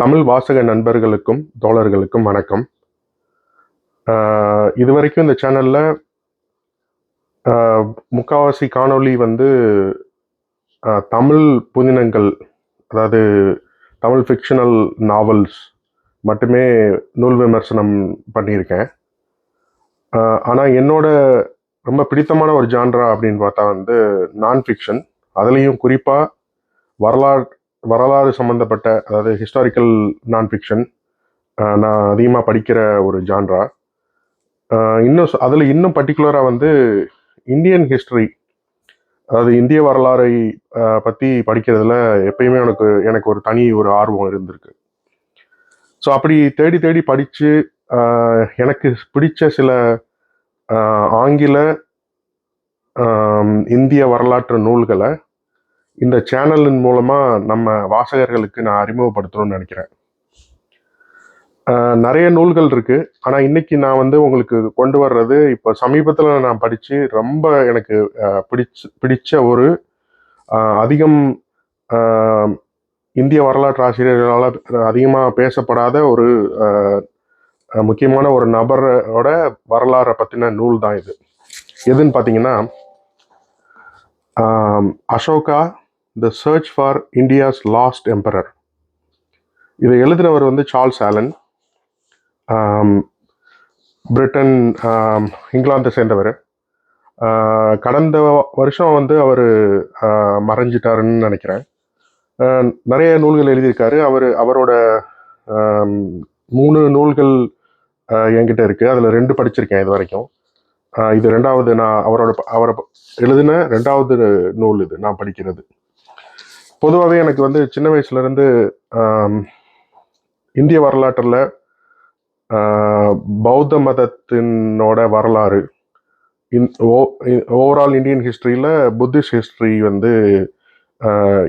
தமிழ் வாசக நண்பர்களுக்கும் தோழர்களுக்கும் வணக்கம். இது இதுவரைக்கும் இந்த சேனலில் முக்காவாசி காணொளி வந்து தமிழ் புதினங்கள் அதாவது தமிழ் ஃபிக்ஷனல் நாவல்ஸ் மட்டுமே நூல் விமர்சனம் பண்ணியிருக்கேன். ஆனால் என்னோட ரொம்ப பிடித்தமான ஒரு ஜான்ரா அப்படின்னு பார்த்தா வந்து நான் ஃபிக்ஷன் அதுலேயும் குறிப்பாக வரலாறு வரலாறு சம்மந்தப்பட்ட அதாவது ஹிஸ்டாரிக்கல் நான் ஃபிக்ஷன் நான் அதிகமாக படிக்கிற ஒரு ஜான்ரா இன்னும் அதில் இன்னும் பர்டிகுலராக வந்து இந்தியன் ஹிஸ்டரி அதாவது இந்திய வரலாறை பற்றி படிக்கிறதுல எப்பயுமே எனக்கு எனக்கு ஒரு தனி ஒரு ஆர்வம் இருந்திருக்கு. ஸோ அப்படி தேடி தேடி படித்து எனக்கு பிடிச்ச சில ஆங்கில இந்திய வரலாற்று நூல்களை இந்த சேனலின் மூலமாக நம்ம வாசகர்களுக்கு நான் அறிமுகப்படுத்தணும்னு நினைக்கிறேன். நிறைய நூல்கள் இருக்குது ஆனால் இன்னைக்கு நான் வந்து உங்களுக்கு கொண்டு வர்றது இப்போ சமீபத்தில் நான் படித்து ரொம்ப எனக்கு பிடிச்சு பிடிச்ச பிடிச்ச ஒரு அதிகம் இந்திய வரலாற்று ஆசிரியர்களால் அதிகமாக பேசப்படாத ஒரு முக்கியமான ஒரு நபரோட வரலாறை பற்றின நூல் தான் இது. எதுன்னு பார்த்தீங்கன்னா Ashoka the search for India's last emperor இதை எழுதினவர் வந்து சார்ல்ஸ் ஆலன் பிரிட்டன் இங்கிலாந்தை சேர்ந்தவர். கடந்த வருஷம் வந்து அவர் மறைஞ்சிட்டாருன்னு நினைக்கிறேன். நிறைய நூல்கள் எழுதியிருக்காரு. அவர் அவரோட மூணு நூல்கள் என்கிட்ட இருக்குது அதில் ரெண்டு படிச்சிருக்கேன் இது வரைக்கும். இது ரெண்டாவது நான் அவரோட அவரை எழுதின ரெண்டாவது நூல் இது நான் படிக்கிறது. பொதுவாகவே எனக்கு வந்து சின்ன வயசுலேருந்து இந்திய வரலாற்றில் பௌத்த மதத்தினோட வரலாறு இன் ஓ ஓவரால் இந்தியன் ஹிஸ்ட்ரியில் புத்திஸ்ட் ஹிஸ்ட்ரி வந்து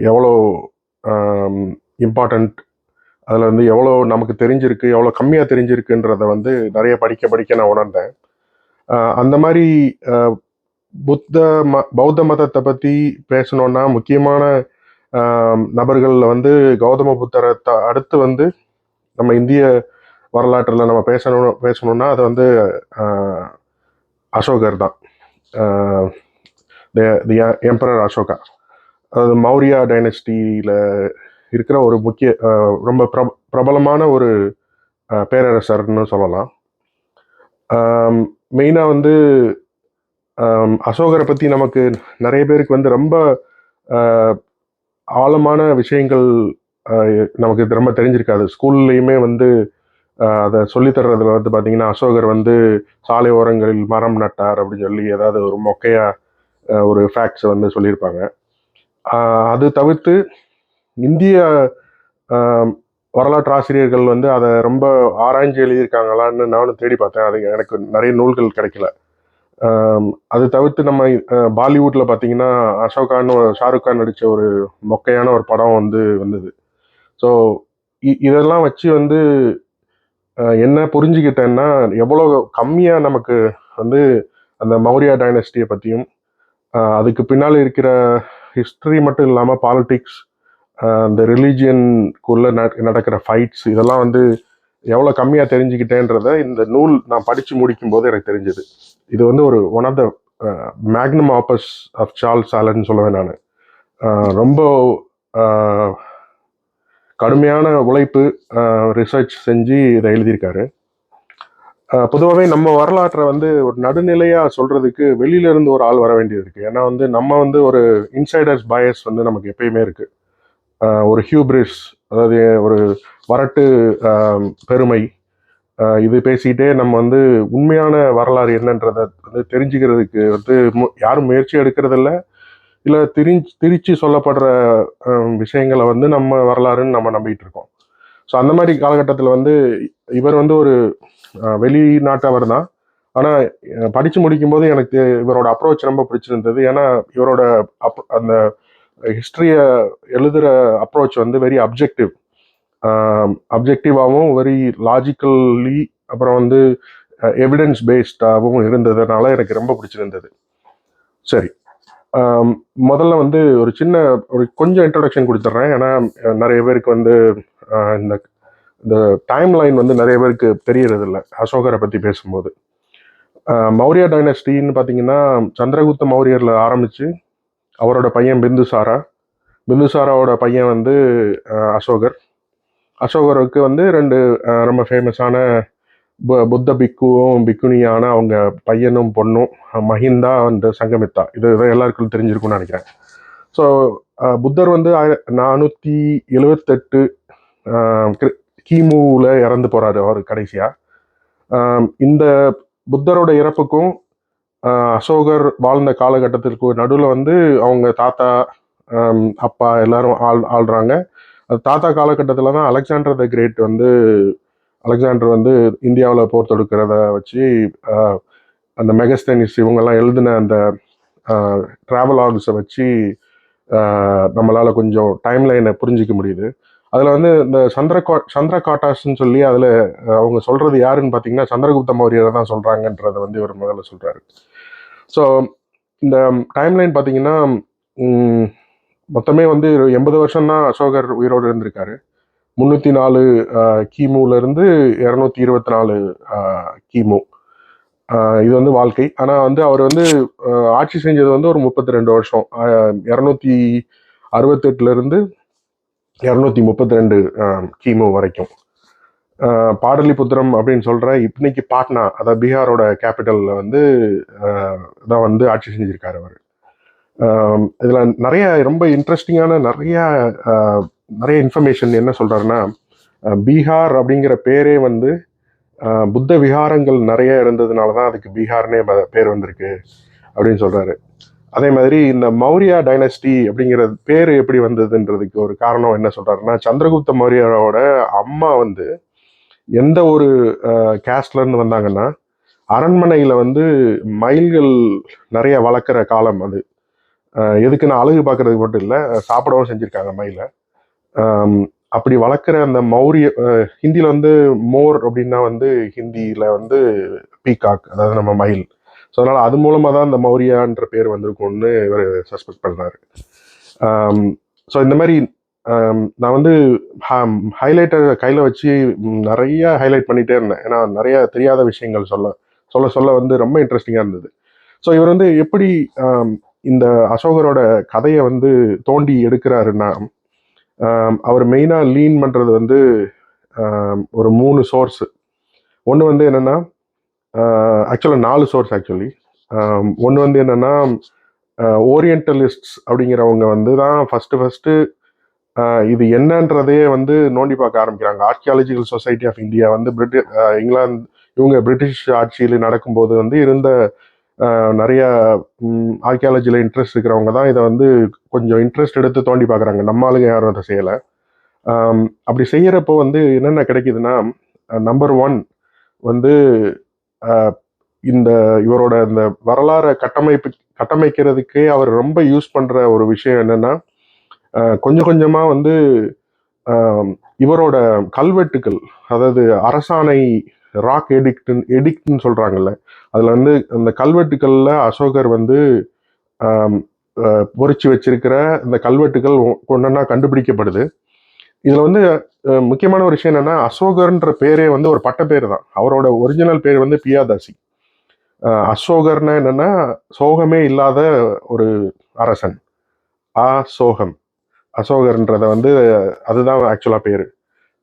எவ்வளோ இம்பார்ட்டண்ட் அதில் வந்து எவ்வளோ நமக்கு தெரிஞ்சிருக்கு எவ்வளோ கம்மியாக தெரிஞ்சிருக்குன்றத வந்து நிறைய படிக்க படிக்க நான் உணர்ந்தேன். அந்த மாதிரி புத்த ம பௌத்த மதத்தை பற்றி பேசணுன்னா முக்கியமான நபர்களில் வந்து கௌதம புத்தரை த- அடுத்து வந்து நம்ம இந்திய வரலாற்றில் நம்ம பேசணும் பேசணும்னா அது வந்து அசோகர் தான். The emperor Ashoka. அதாவது மௌரியா டைனஸ்டியில் இருக்கிற ஒரு முக்கிய ரொம்ப பிரப பிரபலமான ஒரு பேரரசர்னு சொல்லலாம். மெயினாக வந்து அசோகரை பற்றி நமக்கு நிறைய பேருக்கு வந்து ரொம்ப ஆழமான விஷயங்கள் நமக்கு ரொம்ப தெரிஞ்சிருக்காது. ஸ்கூல்லையுமே வந்து அதை சொல்லித்தர்றதுல வந்து பார்த்தீங்கன்னா அசோகர் வந்து சாலை ஓரங்களில் மரம் நட்டார் அப்படின்னு சொல்லி ஏதாவது ஒரு மொக்கையாக ஒரு ஃபேக்ட்ஸ் வந்து சொல்லியிருப்பாங்க. அது தவிர்த்து இந்திய வரலாற்று ஆசிரியர்கள் வந்து அதை ரொம்ப ஆராய்ஞ்சு எழுதியிருக்காங்களான்னு நானும் தேடி பார்த்தேன். அது எனக்கு நிறைய நூல்கள் கிடைக்கல. அது தவிர்த்து நம்ம பாலிவுட்டில் பார்த்தீங்கன்னா அசோகான்னு ஒரு ஷாருக் கான் நடித்த ஒரு மொக்கையான ஒரு படம் வந்து வந்தது. ஸோ இதெல்லாம் வச்சு வந்து என்ன புரிஞ்சுக்கிட்டேன்னா எவ்வளோ கம்மியாக நமக்கு வந்து அந்த மௌரியா டைனஸ்டியை பற்றியும் அதுக்கு பின்னால் இருக்கிற ஹிஸ்ட்ரி மட்டும் இல்லாமல் பாலிட்டிக்ஸ் அந்த ரிலீஜியனுக்குள்ள நடக்கிற ஃபைட்ஸ் இதெல்லாம் வந்து எவ்வளோ கம்மியாக தெரிஞ்சுக்கிட்டேன்றத இந்த நூல் நான் படித்து முடிக்கும் போது எனக்கு தெரிஞ்சது. இது வந்து ஒரு one of the magnum opus of Charles Allen சொல்லுவேன் நான். Uh, ரொம்ப uh, கடுமையான உழைப்பு uh, ரிசர்ச் செஞ்சு இதை எழுதியிருக்காரு. பொதுவாகவே நம்ம வரலாற்றை வந்து ஒரு நடுநிலையாக சொல்கிறதுக்கு வெளியில இருந்து ஒரு ஆள் வர வேண்டியது இருக்குது ஏன்னா வந்து நம்ம வந்து ஒரு இன்சைடர்ஸ் பயஸ் வந்து நமக்கு எப்பயுமே இருக்குது ஒரு ஹியூப்ரிஸ் அதாவது ஒரு வரட்டு பெருமை. இது பேசிக்கிட்டே நம்ம வந்து உண்மையான வரலாறு என்னன்றதை வந்து தெரிஞ்சுக்கிறதுக்கு வந்து மு- யாரும் முயற்சி எடுக்கிறதில்ல. இல்லை திரிஞ்சு திரிச்சு சொல்லப்படுற விஷயங்களை வந்து நம்ம வரலாறுன்னு நம்ம நம்பிட்டு இருக்கோம். ஸோ அந்த மாதிரி காலகட்டத்தில் வந்து இவர் வந்து ஒரு வெளிநாட்டவர் தான். ஆனால் படித்து முடிக்கும்போது எனக்கு இவரோட அப்ரோச் ரொம்ப பிடிச்சிருந்தது. ஏன்னா இவரோட அப் அந்த ஹிஸ்ட்ரியை எழுதுகிற அப்ரோச் வந்து வெரி அப்ஜெக்டிவ் அப்ஜெக்டிவாகவும் வெரி லாஜிக்கல்லி அப்புறம் வந்து எவிடன்ஸ் பேஸ்டாகவும் இருந்ததுனால எனக்கு ரொம்ப பிடிச்சிருந்தது. சரி. முதல்ல வந்து ஒரு சின்ன ஒரு கொஞ்சம் இன்ட்ரடக்ஷன் கொடுத்துட்றேன். ஏன்னா நிறைய பேருக்கு வந்து இந்த இந்த டைம் லைன் வந்து நிறைய பேருக்கு தெரியறது இல்லை அசோகரை பற்றி பேசும்போது. மௌரியா மௌரிய டைனஸ்டின்னு பார்த்தீங்கன்னா சந்திரகுப்த மௌரியரில் ஆரம்பித்து அவரோட பையன் பிந்துசாரா பிந்துசாராவோட பையன் வந்து அசோகர். அசோகருக்கு வந்து ரெண்டு ரொம்ப ஃபேமஸான பு- புத்த பிக்குவும் பிக்குனியான அவங்க பையனும் பொண்ணும் மஹிந்தா வந்து சங்கமித்தா. இது இது எல்லாருக்கும் தெரிஞ்சிருக்கும்னு நினைக்கிறேன். ஸோ புத்தர் வந்து நானூற்றி எழுவத்தெட்டு கிமுவில் இறந்து போகிறாரு அவர் கடைசியாக இந்த புத்தரோட இறப்புக்கும் அசோகர் வாழ்ந்த காலகட்டத்திற்கு நடுவில் வந்து அவங்க தாத்தா அப்பா எல்லாரும் ஆள் ஆள்றாங்க. அது தாத்தா காலகட்டத்தில் தான் அலெக்சாண்டர் த கிரேட் வந்து அலெக்சாண்டர் வந்து இந்தியாவில் போர் தொடுக்கிறத வச்சு அந்த மெகஸ்தனிஸ் இவங்கெல்லாம் எழுதின அந்த ட்ராவலாக்ஸை வச்சு நம்மளால் கொஞ்சம் டைம் லைனை புரிஞ்சிக்க முடியுது. அதில் வந்து இந்த சந்திரகா சந்திரகாட்டாஸ்ன்னு சொல்லி அதில் அவங்க சொல்கிறது யாருன்னு பார்த்தீங்கன்னா சந்திரகுப்த மௌரியரை தான் சொல்கிறாங்கன்றத வந்து இவர் முதல்ல சொல்கிறாரு ஸோ இந்த டைம்லைன் பார்த்தீங்கன்னா மொத்தமே வந்து எண்பது வருஷம் தான் அசோகர் உயிரோடு இருந்திருக்காரு. முந்நூற்றி நாலு கிமுலேருந்து இரநூத்தி இருபத்தி நாலு கிமு. இது வந்து வாழ்க்கை. ஆனால் வந்து அவர் வந்து ஆட்சி செஞ்சது வந்து ஒரு முப்பத்தி ரெண்டு வருஷம். இரநூத்தி அறுபத்தெட்டுலேருந்து இரநூத்தி முப்பத்தி ரெண்டு கிமு வரைக்கும். பாடலிபுத்திரம் அப்படின்னு சொல்கிற இன்னைக்கு பாட்னா அதாவது பீகாரோட கேபிட்டலில் வந்து ஆஹ் தான் வந்து ஆட்சி செஞ்சுருக்கார் அவர். இதில் நிறைய ரொம்ப இன்ட்ரெஸ்டிங்கான நிறைய நிறைய இன்ஃபர்மேஷன் என்ன சொல்கிறாருன்னா பீகார் அப்படிங்கிற பேரே வந்து புத்த விகாரங்கள் நிறைய இருந்ததுனால தான் அதுக்கு பீகார்னே பேர் வந்திருக்கு அப்படின்னு சொல்கிறாரு அதே மாதிரி இந்த மௌரியா டைனஸ்டி அப்படிங்கிற பேர் எப்படி வந்ததுன்றதுக்கு ஒரு காரணம் என்ன சொல்கிறாருன்னா சந்திரகுப்த மௌரியரோட அம்மா வந்து எந்த ஒரு கேஸ்ட்லேருந்து வந்தாங்கன்னா அரண்மனையில் வந்து மயில்கள் நிறைய வளர்க்குற காலம் அது. எதுக்குன்னு எதுக்குன்னா அழகு பார்க்குறதுக்கு மட்டும் இல்லை சாப்பிடவும் செஞ்சுருக்காங்க மயிலை. அப்படி வளர்க்குற அந்த மௌரிய ஹிந்தியில் வந்து மோர் அப்படின்னா வந்து ஹிந்தியில் வந்து பீகாக் அதாவது நம்ம மயில். ஸோ அதனால் அது மூலமாக தான் இந்த மௌரியான்ற பேர் வந்திருக்கும்னு இவர் சஸ்பெக்ட் பண்ணுறாரு ஸோ um, இந்த மாதிரி um, நான் வந்து ஹைலைட்டர் கையில் வச்சு நிறைய ஹைலைட் பண்ணிகிட்டே இருந்தேன். ஏன்னா நிறைய தெரியாத விஷயங்கள் சொல்ல சொல்ல சொல்ல வந்து ரொம்ப இன்ட்ரெஸ்டிங்காக இருந்தது. ஸோ இவர் வந்து எப்படி um, இந்த அசோகரோட கதையை வந்து தோண்டி எடுக்கிறாருன்னா அவர் மெயினாக லீன் பண்ணுறது வந்து ஒரு மூணு சோர்ஸு ஒன்று வந்து என்னென்னா ஆக்சுவலாக நாலு சோர்ஸ் ஆக்சுவலி ஒன்று வந்து என்னென்னா ஓரியன்டலிஸ்ட்ஸ் அப்படிங்கிறவங்க வந்து தான் ஃபஸ்ட்டு ஃபஸ்ட்டு இது என்னன்றதையே வந்து நோண்டி பார்க்க ஆரம்பிக்கிறாங்க. ஆர்கியாலஜிக்கல் சொசைட்டி ஆஃப் இந்தியா வந்து பிரிட்டி இங்கிலாந்து இவங்க பிரிட்டிஷ் ஆட்சியில் நடக்கும்போது வந்து இருந்த நிறைய ஆர்கியாலஜியில் இன்ட்ரெஸ்ட் இருக்கிறவங்க தான் இதை வந்து கொஞ்சம் இன்ட்ரெஸ்ட் எடுத்து தோண்டி பார்க்குறாங்க. நம்ம ஆளுங்க யாரும் அதை செய்யலை. அப்படி செய்யறப்போ வந்து என்னென்ன கிடைக்குதுன்னா நம்பர் ஒன் வந்து இந்த இவரோட இந்த வரலாறை கட்டமைப்பு கட்டமைக்கிறதுக்கே அவர் ரொம்ப யூஸ் பண்ணுற ஒரு விஷயம் என்னென்னா கொஞ்சம் கொஞ்சமாக வந்து இவரோட கல்வெட்டுகள் அதாவது அரசாணை ராக் எடிக்ட்னு எடிக்ட்னு சொல்கிறாங்கல்ல அதில் வந்து அந்த கல்வெட்டுக்களில் அசோகர் வந்து பொறிச்சு வச்சிருக்கிற இந்த கல்வெட்டுகள் ஒன்றா கண்டுபிடிக்கப்படுது. இதில் வந்து முக்கியமான ஒரு விஷயம் என்னென்னா அசோகர்ன்ற பேரே வந்து ஒரு பட்ட பேர் தான் அவரோட ஒரிஜினல் பேர் வந்து பியாதாசி. அசோகர்னா என்னன்னா சோகமே இல்லாத ஒரு அரசன். ஆ சோகம். அசோகர்ன்றத வந்து அதுதான் ஆக்சுவலா பேர்.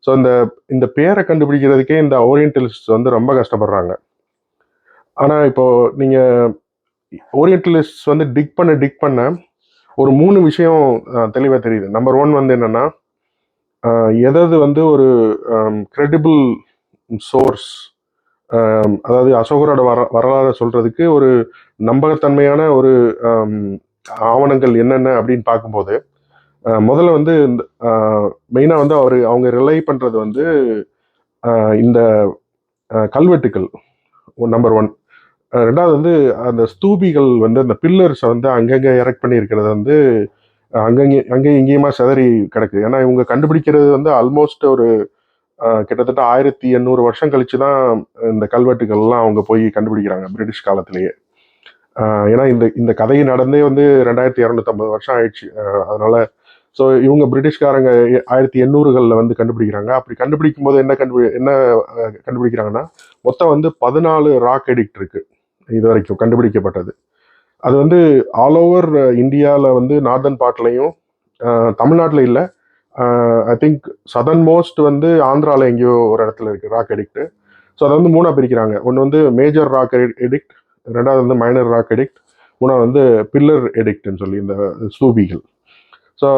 ஸோ இந்த இந்த பேரை கண்டுபிடிக்கிறதுக்கே இந்த ஓரியன்டலிஸ்ட் வந்து ரொம்ப கஷ்டப்படுறாங்க. ஆனால் இப்போது நீங்கள் ஓரியன்டலிஸ்ட் வந்து டிக் பண்ண டிக் பண்ண ஒரு மூணு விஷயம் தெளிவாக தெரியுது. நம்பர் ஒன் வந்து என்னென்னா எதாவது வந்து ஒரு கிரெடிபிள் சோர்ஸ் அதாவது அசோகரோட வர வரலாறு சொல்கிறதுக்கு ஒரு நம்பகத்தன்மையான ஒரு ஆவணங்கள் என்னென்ன அப்படின்னு பார்க்கும்போது முதல்ல வந்து இந்த மெயினாக வந்து அவர் அவங்க ரிலை பண்ணுறது வந்து இந்த கல்வெட்டுக்கள் நம்பர் ஒன் ரெண்டாவது வந்து அந்த ஸ்தூபிகள் வந்து அந்த பில்லர்ஸை வந்து அங்கங்கே எரெக்ட் பண்ணியிருக்கிறது வந்து அங்கங்கே அங்கேயும் இங்கேயுமா சிதறி கிடக்கு. ஏன்னா இவங்க கண்டுபிடிக்கிறது வந்து ஆல்மோஸ்ட் ஒரு கிட்டத்தட்ட ஆயிரத்தி எண்ணூறு வருஷம் கழிச்சு தான் இந்த கல்வெட்டுகள்லாம் அவங்க போய் கண்டுபிடிக்கிறாங்க பிரிட்டிஷ் காலத்திலேயே. ஏன்னா இந்த இந்த கதை நடந்தே வந்து ரெண்டாயிரத்தி இரநூத்தம்பது வருஷம் ஆயிடுச்சு. அதனால ஸோ இவங்க பிரிட்டிஷ்காரங்க எ- ஆயிரத்தி எண்ணூறுகளில் வந்து கண்டுபிடிக்கிறாங்க. அப்படி கண்டுபிடிக்கும் போது என்ன கண்டுபிடி என்ன கண்டுபிடிக்கிறாங்கன்னா மொத்தம் வந்து பதினாலு ராக் எடிக்ட் இருக்கு இது வரைக்கும் கண்டுபிடிக்கப்பட்டது. அது வந்து ஆல் ஓவர் uh, இந்தியாவில் வந்து நார்தன் பார்ட்லையும் தமிழ்நாட்டில் இல்லை. ஐ திங்க் சதன் மோஸ்ட் வந்து ஆந்திராவில் எங்கேயோ ஒரு இடத்துல இருக்குது ராக் எடிக்ட் ஸோ அதை வந்து மூணாக பிரிக்கிறாங்க. ஒன்று வந்து மேஜர் ராக் எடிக்ட் ரெண்டாவது வந்து மைனர் ராக் எடிக்ட் மூணாவது வந்து பில்லர் எடிக்ட்னு சொல்லி இந்த ஸ்தூபிகள் ஸோ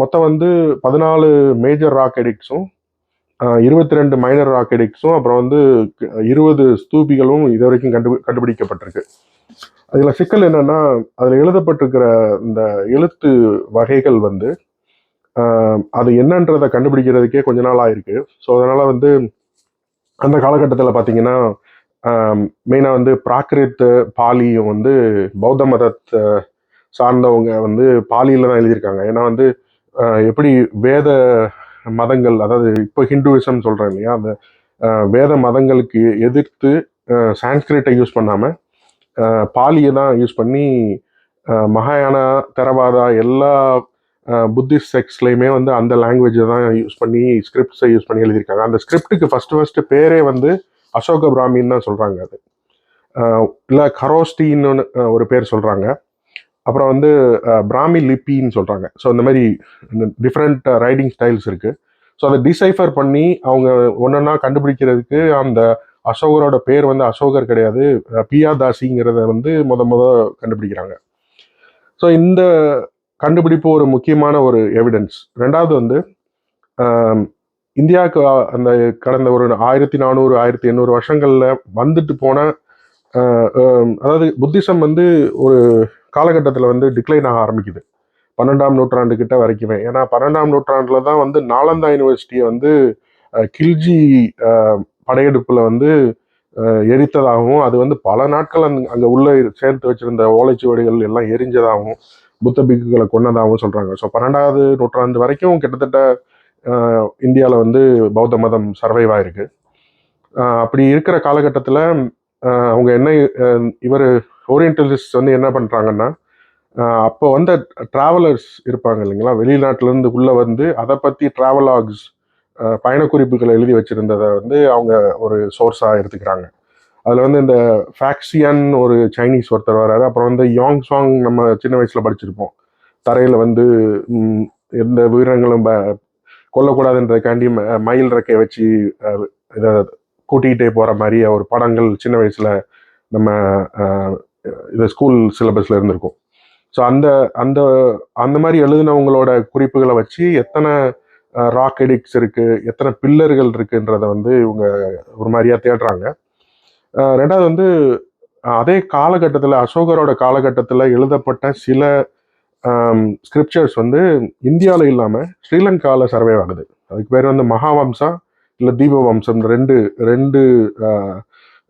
மொத்தம் வந்து பதினாலு மேஜர் ராக் எடிக்ட்ஸும் இருபத்தி ரெண்டு மைனர் ராக் எடிக்ட்ஸும் அப்புறம் வந்து இருபது ஸ்தூபிகளும் இது வரைக்கும் கண்டு கண்டுபிடிக்கப்பட்டிருக்கு. அதில் சிக்கல் என்னென்னா அதில் எழுதப்பட்டிருக்கிற இந்த எழுத்து வகைகள் வந்து அது என்னன்றதை கண்டுபிடிக்கிறதுக்கே கொஞ்ச நாள் ஆயிருக்கு. ஸோ அதனால் வந்து அந்த காலகட்டத்தில் பார்த்தீங்கன்னா மெயினாக வந்து பிராகிருத் பாலியும் வந்து பௌத்த மதத்தை சார்ந்தவங்க வந்து பாலியில தான் எழுதியிருக்காங்க. ஏன்னா வந்து எப்படி வேத மதங்கள் அதாவது இப்போ ஹிந்துவிசம் சொல்கிறேன் இல்லையா அந்த வேத மதங்களுக்கு எதிர்த்து சான்ஸ்கிரிட்டை யூஸ் பண்ணாமல் பாலியை தான் யூஸ் பண்ணி ஆஹ், மகாயானா எல்லா புத்திஸ்ட் செக்ஸ்லையுமே வந்து அந்த லாங்குவேஜை தான் யூஸ் பண்ணி ஸ்கிரிப்ட்ஸை யூஸ் பண்ணி எழுதியிருக்காங்க. அந்த ஸ்கிரிப்டுக்கு ஃபஸ்ட்டு ஃபஸ்ட்டு பேரே வந்து அசோக பிராமின்னு தான் சொல்கிறாங்க அது. இல்லை கரோஸ்டின்னு ஒரு பேர் சொல்கிறாங்க அப்புறம் வந்து பிராமி லிப்பின்னு சொல்கிறாங்க ஸோ இந்த மாதிரி டிஃப்ரெண்ட் ரைடிங் ஸ்டைல்ஸ் இருக்குது ஸோ அதை டிசைஃபர் பண்ணி அவங்க ஒன்றா கண்டுபிடிக்கிறதுக்கு அந்த அசோகரோட பேர் வந்து அசோகர் கிடையாது. அஹ், பியாதாசிங்கிறத வந்து முத முத கண்டுபிடிக்கிறாங்க. ஸோ இந்த கண்டுபிடிப்பு ஒரு முக்கியமான ஒரு எவிடன்ஸ் ரெண்டாவது வந்து இந்தியாவுக்கு அந்த கடந்த ஒரு ஆயிரத்தி நானூறு ஆயிரத்தி எண்ணூறு வருஷங்களில் வந்துட்டு போன அதாவது புத்திசம் வந்து ஒரு காலகட்டத்தில் வந்து டிக்ளைன் ஆக ஆரம்பிக்குது. பன்னெண்டாம் நூற்றாண்டு கிட்ட வரைக்குமே. ஏன்னா பன்னெண்டாம் நூற்றாண்டில் தான் வந்து நாலந்தா யூனிவர்சிட்டியை வந்து கில்ஜி படையெடுப்பில் வந்து எரித்ததாகவும் அது வந்து பல நாட்கள் அந் அங்கே உள்ள சேர்த்து வச்சிருந்த ஓலைச்சுவடிகள் எல்லாம் எரிஞ்சதாகவும் புத்த பிக்குகளை கொன்னதாகவும் சொல்கிறாங்க ஸோ பன்னெண்டாவது நூற்றாண்டு வரைக்கும் கிட்டத்தட்ட இந்தியாவில் வந்து பௌத்த மதம் சர்வைவ் ஆயிருக்கு அப்படி இருக்கிற காலகட்டத்தில் அவங்க என்ன இவர் ஓரியன்டலிஸ்ட் வந்து என்ன பண்ணுறாங்கன்னா அப்போ வந்த ட்ராவலர்ஸ் இருப்பாங்க இல்லைங்களா? வெளிநாட்டிலேருந்து உள்ளே வந்து அதை பற்றி ட்ராவலாக்ஸ் பயணக்குறிப்புகளை எழுதி வச்சிருந்ததை வந்து அவங்க ஒரு சோர்ஸாக எடுத்துக்கிறாங்க. அதில் வந்து இந்த ஃபேக்ஸியன் ஒரு சைனீஸ் ஒருத்தர் வராரு. அப்புறம் வந்து யாங் சாங் நம்ம சின்ன வயசில் படிச்சிருப்போம். தரையில் வந்து எந்த உயிரினங்களும் ப- கொல்லக்கூடாதுன்றதுக்காண்டி ம- மயில் ரெக்கை வச்சு இதை கூட்டிகிட்டே போகிற மாதிரி ஒரு படங்கள் சின்ன வயசில் நம்ம அஹ், இது ஸ்கூல் சிலபஸில் இருந்திருக்கும். ஸோ அந்த அந்த அந்த மாதிரி எழுதினவங்களோட குறிப்புகளை வச்சு எத்தனை ராக் எடிக்ஸ் இருக்குது எத்தனை பில்லர்கள் இருக்குன்றத வந்து இவங்க ஒரு மாதிரியா தேடுறாங்க. ரெண்டாவது வந்து அதே காலகட்டத்தில் அசோகரோட காலகட்டத்தில் எழுதப்பட்ட சில ஸ்கிரிப்சர்ஸ் வந்து இந்தியாவில் இல்லாமல் ஸ்ரீலங்காவில் சர்வே ஆகுது. அதுக்கு பேர் வந்து மகாவம்சா இல்லை தீபவம்சம் இந்த ரெண்டு ரெண்டு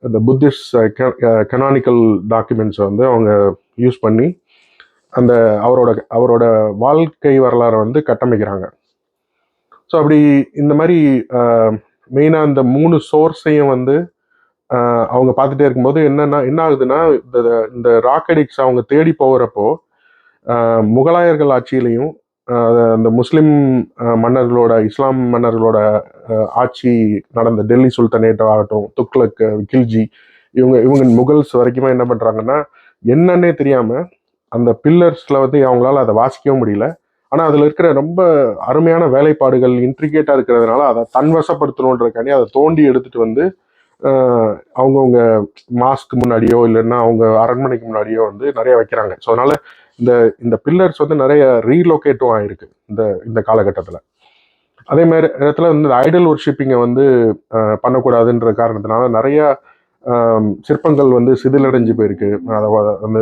இந்த புத்திஸ்ட் கனானிக்கல் டாக்குமெண்ட்ஸை வந்து அவங்க யூஸ் பண்ணி அந்த அவரோட அவரோட வாழ்க்கை வரலாறை வந்து கட்டமைக்கிறாங்க. ஸோ அப்படி இந்த மாதிரி மெயினாக இந்த மூணு சோர்ஸையும் வந்து அவங்க பார்த்துட்டே இருக்கும்போது என்னென்னா என்ன ஆகுதுன்னா இந்த இந்த ராக்கெடிக்ஸ் அவங்க தேடி போகிறப்போ முகலாயர்கள் ஆட்சியிலையும் அந்த முஸ்லீம் மன்னர்களோட இஸ்லாம் மன்னர்களோட ஆட்சி நடந்த டெல்லி சுல்தனேட் ஆகட்டும் துக்ளக் கில்ஜி இவங்க இவங்க முகல்ஸ் வரைக்குமே என்ன பண்ணுறாங்கன்னா என்னன்னே தெரியாமல் அந்த பில்லர்ஸில் வந்து அவங்களால அதை வாசிக்கவும் முடியல. ஆனால் அதில் இருக்கிற ரொம்ப அருமையான வேலைப்பாடுகள் இன்ட்ரிகேட்டாக இருக்கிறதுனால அதை தன்வசப்படுத்தணுன்றக்காண்டி அதை தோண்டி எடுத்துட்டு வந்து அவங்கவுங்க மாஸ்க்கு மாஸ்க் முன்னாடியோ இல்லைன்னா அவங்க அரண்மனைக்கு முன்னாடியோ வந்து நிறைய வைக்கிறாங்க. ஸோ அதனால இந்த இந்த பில்லர்ஸ் வந்து நிறைய ரீலோகேட்டும் ஆயிருக்கு இந்த இந்த காலகட்டத்தில். அதே மாதிரி இடத்துல வந்து ஐடல் ஒர்ஷிப்பிங்கை வந்து பண்ணக்கூடாதுன்ற காரணத்தினால நிறையா சிற்பங்கள் வந்து சிதிலடைஞ்சு போயிருக்கு. அதை அந்த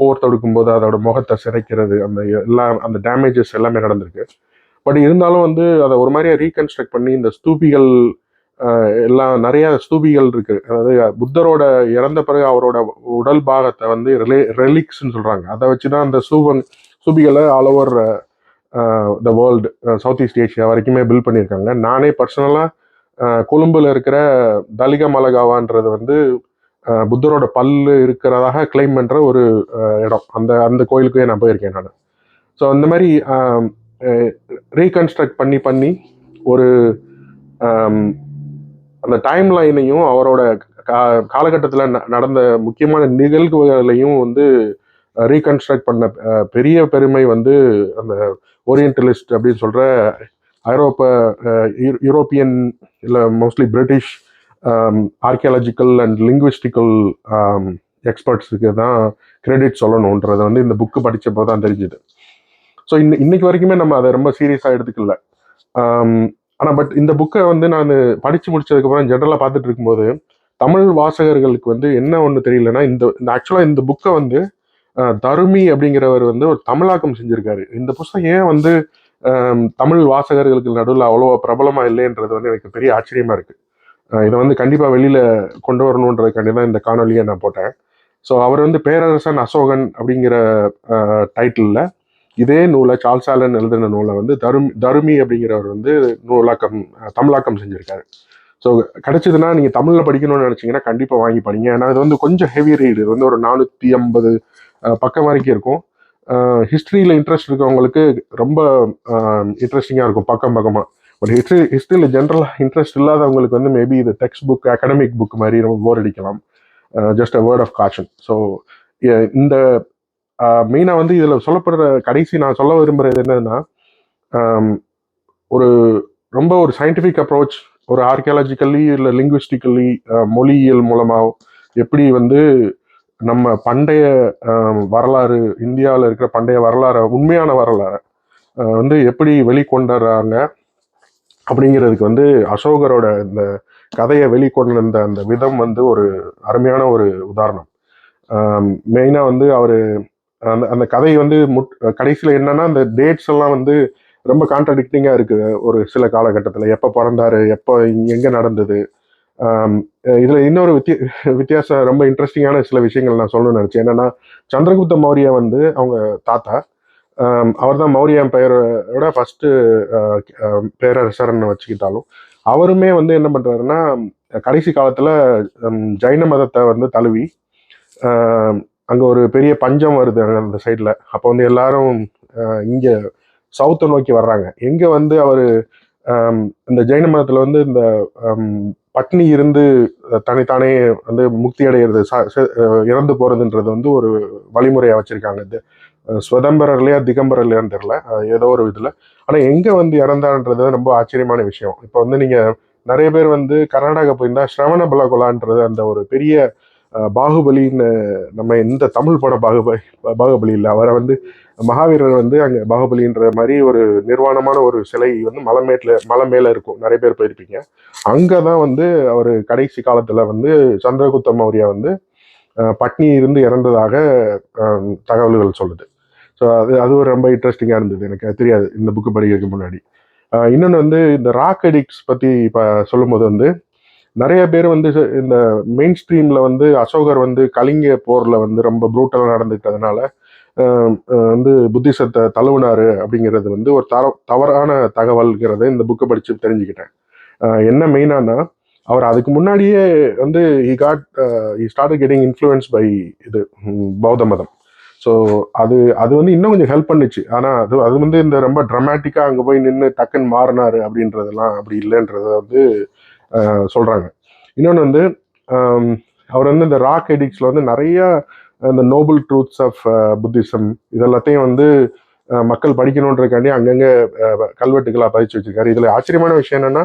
போர் தடுக்கும் போது அதோட முகத்தை சிதைக்கிறது அந்த எல்லா அந்த டேமேஜஸ் எல்லாமே நடந்திருக்கு. பட் இருந்தாலும் வந்து அதை ஒரு மாதிரியா ரீகன்ஸ்ட்ரக்ட் பண்ணி இந்த ஸ்தூபிகள் எல்லாம் நிறைய ஸ்தூபிகள் இருக்கு. அதாவது புத்தரோட இறந்த பிறகு அவரோட உடல் பாகத்தை வந்து ரிலே ரெலிக்ஸ்ன்னு சொல்றாங்க. அதை வச்சு தான் அந்த சூபன் ஸ்தூபிகளை all over the world south east Asia வரைக்குமே பில்ட் பண்ணியிருக்காங்க. நானே பர்சனலாக கொழும்புல இருக்கிற தலிக மலகாவான்றது வந்து புத்தரோட பல்லு இருக்கிறதாக கிளைம் பண்ற ஒரு இடம். அந்த அந்த கோயிலுக்கே நான் போயிருக்கேன் நான். ஸோ அந்த மாதிரி ரீகன்ஸ்ட்ரக்ட் பண்ணி பண்ணி ஒரு அந்த டைம் லைனையும் அவரோட கா காலகட்டத்தில் நடந்த முக்கியமான நிகழ்வுகளையும் வந்து ரீகன்ஸ்ட்ரக்ட் பண்ண பெரிய பெருமை வந்து அந்த ஓரியன்டலிஸ்ட் அப்படின்னு சொல்கிற ஐரோப்ப யூரோப்பியன் இல்லை mostly British archaeological and linguistical எக்ஸ்பர்ட்ஸுக்கு தான் கிரெடிட் சொல்லணுன்றதை வந்து இந்த புக்கு படித்தப்போ தான் தெரிஞ்சுது. ஸோ இன்ன இன்னைக்கு வரைக்குமே நம்ம அதை ரொம்ப சீரியஸாக எடுத்துக்கல. ஆனால் பட் இந்த புக்கை வந்து நான் படித்து முடிச்சதுக்கப்புறம் ஜென்ரலாக பார்த்துட்டு இருக்கும்போது தமிழ் வாசகர்களுக்கு வந்து என்ன ஒன்று தெரியலன்னா இந்த இந்த ஆக்சுவலாக இந்த புக்கை வந்து தருமி அப்படிங்கிறவர் வந்து ஒரு தமிழாக்கம் செஞ்சுருக்காரு. இந்த புஸ்தகம் ஏன் வந்து தமிழ் வாசகர்களுக்கு நடுவில் அவ்வளோ பிரபலமாக இல்லைன்றது வந்து எனக்கு பெரிய ஆச்சரியமாக இருக்குது இதை வந்து கண்டிப்பாக வெளியில் கொண்டு வரணுன்றதுக்காண்டி தான் இந்த காணொலியை நான் போட்டேன். ஸோ அவர் வந்து பேரரசன் அசோகன் அப்படிங்கிற டைட்டிலில் இதே நூலை சார்ல்ஸ் ஆலன் எழுதின நூலை வந்து தருமி தருமி அப்படிங்கிறவர் வந்து நூலாக்கம் தமிழாக்கம் செஞ்சுருக்காரு. ஸோ கிடச்சிதுன்னா நீங்கள் தமிழில் படிக்கணும்னு நினச்சிங்கன்னா கண்டிப்பாக வாங்கி படிங்க. ஏன்னா இது வந்து கொஞ்சம் ஹெவி ரீடு இது வந்து ஒரு நானூற்றி ஐம்பது பக்கம் வரைக்கும் இருக்கும். ஹிஸ்ட்ரியில் இன்ட்ரெஸ்ட் இருக்கவங்களுக்கு ரொம்ப இன்ட்ரெஸ்டிங்காக இருக்கும் பக்கம் பக்கமாக பட் ஹிஸ்ட்ரி ஹிஸ்ட்ரியில் ஜென்ரலாக இன்ட்ரெஸ்ட் இல்லாதவங்களுக்கு வந்து மேபி இது டெக்ஸ்ட் புக் அகடமிக் புக் மாதிரி ரொம்ப போர் அடிக்கலாம். Just a word of caution so இந்த மெயினாக வந்து இதில் சொல்லப்படுற கடைசி நான் சொல்ல விரும்புகிறது என்னன்னா ஒரு ரொம்ப ஒரு சயின்டிஃபிக் அப்ரோச் ஒரு ஆர்கியாலஜிக்கலி இல்லை லிங்குவிஸ்டிக்கலி மொழியியல் மூலமாக எப்படி வந்து நம்ம பண்டைய வரலாறு இந்தியாவில் இருக்கிற பண்டைய வரலாறு உண்மையான வரலாறு வந்து எப்படி வெளிக்கொண்டுறாங்க அப்படிங்கிறதுக்கு வந்து அசோகரோட இந்த கதையை வெளிக்கொண்டு வந்த அந்த விதம் வந்து ஒரு அருமையான ஒரு உதாரணம். மெயினாக வந்து அவர் அந்த அந்த கதை வந்து முட் கடைசியில் என்னன்னா அந்த டேட்ஸ் எல்லாம் வந்து ரொம்ப கான்ட்ரடிக்டிங்காக இருக்குது ஒரு சில காலகட்டத்தில். எப்போ பிறந்தாரு எப்போ எங்கே நடந்தது இதில் இன்னொரு வித்திய வித்தியாசம் ரொம்ப இன்ட்ரெஸ்டிங்கான சில விஷயங்கள் நான் சொல்லணும்னு நினச்சேன். என்னன்னா சந்திரகுப்த மௌரியா வந்து அவங்க தாத்தா அவர் தான் மௌரியம் பெயரோட ஃபஸ்ட்டு பேரரசர்னு வச்சுக்கிட்டாலும் அவருமே வந்து என்ன பண்ணுறாருன்னா கடைசி காலத்தில் ஜைன மதத்தை வந்து தழுவி அங்கே ஒரு பெரிய பஞ்சம் வருது அந்த சைடில் அப்போ வந்து எல்லாரும் இங்கே சவுத்தை நோக்கி வர்றாங்க. எங்கே வந்து அவர் இந்த ஜெயின மதத்துல வந்து இந்த பட்னி இருந்து தனித்தானே வந்து முக்தி அடைகிறது ச- இறந்து போறதுன்றது வந்து ஒரு வழிமுறையா வச்சிருக்காங்க. இது அஹ், சுதம்பரர்லையா திகம்பரர்லையான்னு தெரியல ஏதோ ஒரு இதில். ஆனா எங்க வந்து இறந்தான்றது ரொம்ப ஆச்சரியமான விஷயம். இப்போ வந்து நீங்க நிறைய பேர் வந்து கர்நாடகா போயிருந்தா ஸ்ரவண பலகுலான்றது அந்த ஒரு பெரிய பாகுபலின்னு நம்ம இந்த தமிழ் பட பாகுபலி பாகுபலி இல்லை. அவரை வந்து மகாவீரர் வந்து அங்க பாகுபலின்ற மாதிரி ஒரு நிர்வாணமான ஒரு சிலை வந்து மலை மேட்டில் மலை மேல இருக்கும். நிறைய பேர் போயிருப்பீங்க. அங்கதான் வந்து அவர் கடைசி காலத்துல வந்து சந்திரகுப்த மௌரியா வந்து பட்னி இருந்து இறந்ததாக தகவல்கள் சொல்லுது. ஸோ அது அது ஒரு ரொம்ப இன்ட்ரெஸ்டிங்காக இருந்தது. எனக்கு தெரியாது. இந்த புக்கு படிக்கிறதுக்கு முன்னாடி. இன்னொன்று வந்து இந்த ராக் எடிக்ஸ் பற்றி இப்போ சொல்லும்போது வந்து நிறைய பேர் வந்து இந்த மெயின் ஸ்ட்ரீமில் வந்து அசோகர் வந்து கலிங்க போரில் வந்து ரொம்ப ப்ரூட்டலாக நடந்துட்டதுனால வந்து புத்திசத்தை தழுவினாரு அப்படிங்கிறது வந்து ஒரு தர தவறான தகவல்ங்கிறத இந்த புக்கை படித்து தெரிஞ்சுக்கிட்டேன். என்ன மெயினானா அவர் அதுக்கு முன்னாடியே வந்து he got he start getting influence by இது பௌத்த மதம். ஸோ அது அது வந்து இன்னும் கொஞ்சம் ஹெல்ப் பண்ணுச்சு. ஆனால் அது அது வந்து இந்த ரொம்ப ட்ரமேட்டிக்காக அங்கே போய் நின்று டக்குன்னு மாறினாரு அப்படின்றதெல்லாம் அப்படி இல்லைன்றத வந்து சொல்கிறாங்க இன்னொன்று வந்து அவர் வந்து இந்த ராக் எடிக்ஸில் வந்து நிறையா இந்த நோபல் ட்ரூத்ஸ் ஆஃப் புத்திசம் இதெல்லாத்தையும் வந்து uh, மக்கள் படிக்கணுன்றதுக்காண்டி அங்கங்கே uh, கல்வெட்டுகளாக பதிச்சு வச்சிருக்காரு. இதில் ஆச்சரியமான விஷயம் என்னன்னா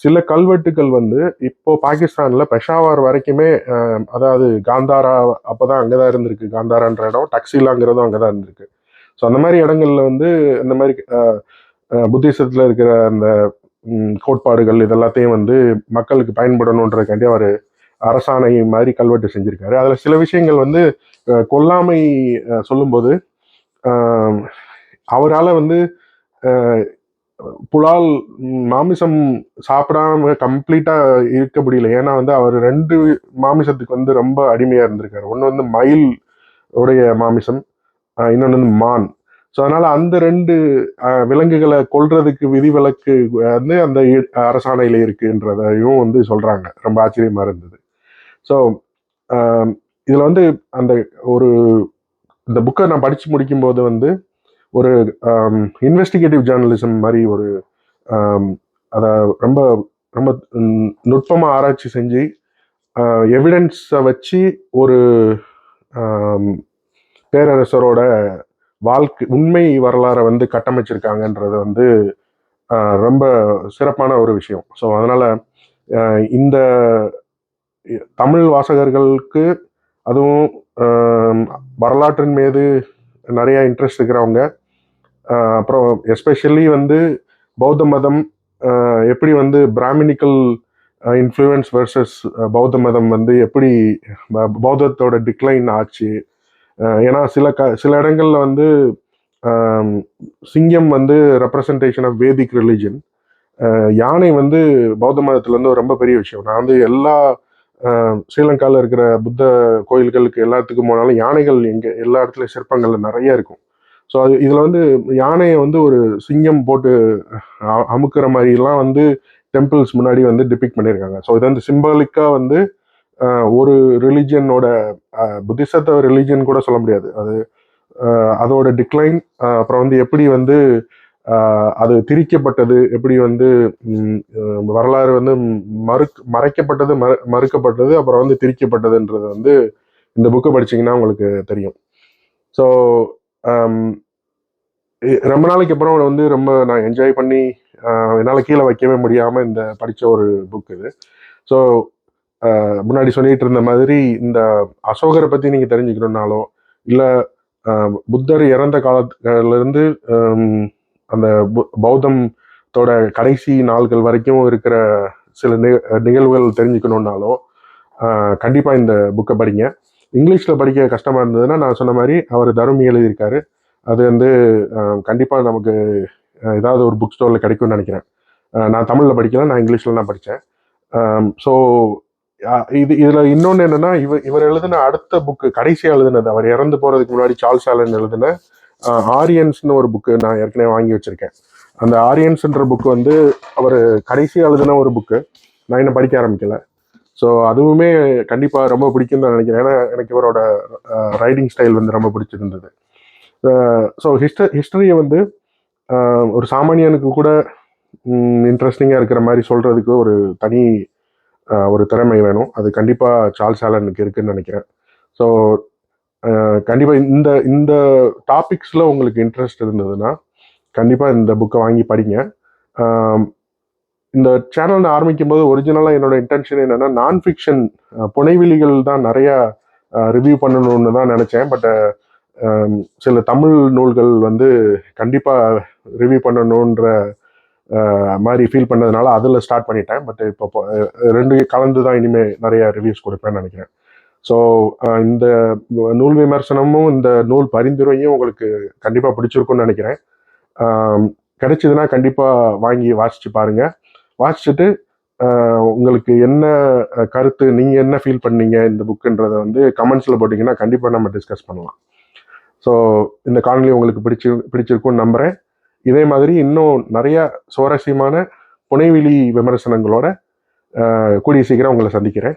சில கல்வெட்டுகள் வந்து இப்போ பாகிஸ்தானில் பெஷாவார் வரைக்குமே um, அதாவது காந்தாரா அப்போ தான் அங்கே தான் இருந்திருக்கு. காந்தாரான்ற இடம் டக்ஸிலாங்கிறதும் அங்கே தான் இருந்திருக்கு. ஸோ அந்த மாதிரி இடங்கள்ல வந்து இந்த மாதிரி uh, புத்திசத்தில் இருக்கிற அந்த கோட்பாடுகள் இதெல்லாத்தையும் வந்து மக்களுக்கு பயன்படணுன்றதுக்காண்டி அவர் அரசாணை மாதிரி கல்வெட்டு செஞ்சிருக்காரு. அதில் சில விஷயங்கள் வந்து கொல்லாமை சொல்லும்போது அவரால் வந்து புலால் மாமிசம் சாப்பிடாம கம்ப்ளீட்டாக இருக்க முடியல. ஏன்னா வந்து அவர் ரெண்டு மாமிசத்துக்கு வந்து ரொம்ப அடிமையாக இருந்திருக்காரு. ஒன்று வந்து மயில் உடைய மாமிசம் இன்னொன்று வந்து மான். ஸோ அதனால் அந்த ரெண்டு விலங்குகளை கொள்றதுக்கு விதிவிலக்கு வந்து அந்த இ- இருக்குன்றதையும் வந்து சொல்கிறாங்க ரொம்ப ஆச்சரியமாக இருந்தது. ஸோ um, இதில் வந்து அந்த ஒரு இந்த புக்கை நான் படித்து முடிக்கும்போது வந்து ஒரு um, இன்வெஸ்டிகேட்டிவ் ஜேர்னலிசம் மாதிரி ஒரு um, அதை ரொம்ப ரொம்ப நுட்பமாக ஆராய்ச்சி செஞ்சு எவிடன்ஸை வச்சு ஒரு பேரரசரோட வாழ்க்கை உண்மை வரலாறை வந்து கட்டமைச்சிருக்காங்கன்றது வந்து ரொம்ப சிறப்பான ஒரு விஷயம். ஸோ அதனால் இந்த தமிழ் வாசகர்களுக்கு அதுவும் வரலாற்றின் மீது நிறைய இன்ட்ரெஸ்ட் இருக்கிறவங்க அப்புறம் எஸ்பெஷலி வந்து பௌத்த மதம் எப்படி வந்து பிராமினிக்கல் இன்ஃப்ளூயன்ஸ் வர்சஸ் பௌத்த மதம் வந்து எப்படி ப- பௌத்தத்தோட டிக்ளைன் ஆச்சு. ஏன்னா சில க சில இடங்களில் வந்து சிங்கம் வந்து ரெப்ரசன்டேஷன் ஆஃப் வேதிக் ரிலிஜன் யானை வந்து பௌத்த மதத்தில் இருந்து ஒரு ரொம்ப பெரிய விஷயம். நான் வந்து எல்லா ஸ்ரீலங்காவில் இருக்கிற புத்த கோயில்களுக்கு எல்லாத்துக்கும் போனாலும் யானைகள் எங்க எல்லா இடத்துலையும் சிற்பங்கள்ல நிறைய இருக்கும். ஸோ அது இதில் வந்து யானையை வந்து ஒரு சிங்கம் போட்டு அமுக்குற மாதிரிலாம் வந்து டெம்பிள்ஸ் முன்னாடி வந்து டிபிக் பண்ணியிருக்காங்க. ஸோ இது வந்து சிம்பாலிக்காக வந்து ஒரு ரிலிஜியனோட புத்திசத்த ரிலிஜியன் கூட சொல்ல முடியாது. அது அதோட டிக்ளைன் அப்புறம் வந்து எப்படி வந்து அது திரிக்கப்பட்டது எப்படி வந்து வரலாறு வந்து மறு மறைக்கப்பட்டது மறு மறுக்கப்பட்டது அப்புறம் வந்து திரிக்கப்பட்டதுன்றது வந்து இந்த புக்கை படிச்சீங்கன்னா உங்களுக்கு தெரியும். ஸோ ரொம்ப நாளைக்கு அப்புறம் வந்து ரொம்ப நான் என்ஜாய் பண்ணி என்னால் கீழே வைக்கவே முடியாமல் இந்த படித்த ஒரு புக் இது. ஸோ முன்னாடி சொல்லிட்டு இருந்த மாதிரி இந்த அசோகரை பற்றி நீங்கள் தெரிஞ்சுக்கணுன்னாலோ இல்லை புத்தர் இறந்த காலத்துலேருந்து அந்த பு- பௌத்தத்தோட கடைசி நாள்கள் வரைக்கும் இருக்கிற சில நி- நிகழ்வுகள் தெரிஞ்சுக்கணுன்னாலோ கண்டிப்பாக இந்த புக்கை படிங்க. இங்கிலீஷில் படிக்க கஷ்டமாக இருந்ததுன்னா நான் சொன்ன மாதிரி அவர் தருமி எழுதியிருக்காரு. அது வந்து கண்டிப்பாக நமக்கு ஏதாவது ஒரு புக் ஸ்டோரில் கிடைக்கும்னு நினைக்கிறேன். நான் தமிழில் படிக்கல நான் இங்கிலீஷில் தான் படித்தேன். ஸோ இது இதில் இன்னொன்று என்னென்னா இவர் இவர் எழுதின அடுத்த புக்கு கடைசியாக எழுதினது அவர் இறந்து போகிறதுக்கு முன்னாடி சார்ல்ஸ் ஆலன் எழுதின ஆரியன்ஸ்னு ஒரு புக்கு நான் ஏற்கனவே வாங்கி வச்சுருக்கேன். அந்த ஆரியன்ஸ்ன்ற புக்கு வந்து அவர் கடைசியாக எழுதின ஒரு புக்கு நான் இன்னும் படிக்க ஆரம்பிக்கல. ஸோ அதுவுமே கண்டிப்பாக ரொம்ப பிடிக்கும் தான் நினைக்கிறேன். ஏன்னா எனக்கு இவரோட ரைடிங் ஸ்டைல் வந்து ரொம்ப பிடிச்சிருந்தது. ஸோ ஹிஸ்ட ஹிஸ்டரியை வந்து ஒரு சாமானியனுக்கு கூட இன்ட்ரெஸ்டிங்காக இருக்கிற மாதிரி சொல்கிறதுக்கு ஒரு தனி ஒரு திறமை வேணும். அது கண்டிப்பாக சார்ல்ஸ் ஆலனுக்கு இருக்குதுன்னு நினைக்கிறேன். ஸோ கண்டிப்பாக இந்த இந்த டாபிக்ஸில் உங்களுக்கு இன்ட்ரெஸ்ட் இருந்ததுன்னா கண்டிப்பாக இந்த புக்கை வாங்கி படிங்க. இந்த சேனல் நான் ஆரம்பிக்கும் போது ஒரிஜினலாக என்னோட இன்டென்ஷன் என்னென்னா நான் ஃபிக்ஷன் புனைவெளிகள் தான் நிறையா ரிவ்யூ பண்ணணும்னு தான் நினச்சேன். பட் சில தமிழ் நூல்கள் வந்து கண்டிப்பாக ரிவ்யூ பண்ணணுன்ற மாதிரி ஃபீல் பண்ணதுனால அதில் ஸ்டார்ட் பண்ணிட்டேன். பட் இப்போ ரெண்டு கலந்து தான் இனிமேல் நிறைய ரிவ்யூஸ் கொடுப்பேன்னு நினைக்கிறேன். ஸோ uh, இந்த நூல் விமர்சனமும் இந்த நூல் பரிந்துரையும் உங்களுக்கு கண்டிப்பாக பிடிச்சிருக்கும்னு நினைக்கிறேன். கிடைச்சதுன்னா கண்டிப்பாக வாங்கி வாசிச்சு பாருங்க. வாசிச்சுட்டு உங்களுக்கு என்ன கருத்து நீங்கள் என்ன ஃபீல் பண்ணீங்க இந்த புக்குன்றதை வந்து கமெண்ட்ஸில் போட்டிங்கன்னா கண்டிப்பாக நம்ம டிஸ்கஸ் பண்ணலாம். ஸோ இந்த காணொலி உங்களுக்கு பிடிச்சி பிடிச்சிருக்கும்னு நம்புகிறேன் இதே மாதிரி இன்னும் நிறையா சுவாரஸ்யமான புனைவெளி விமர்சனங்களோட கூடிய சீக்கிரம் உங்களை சந்திக்கிறேன்.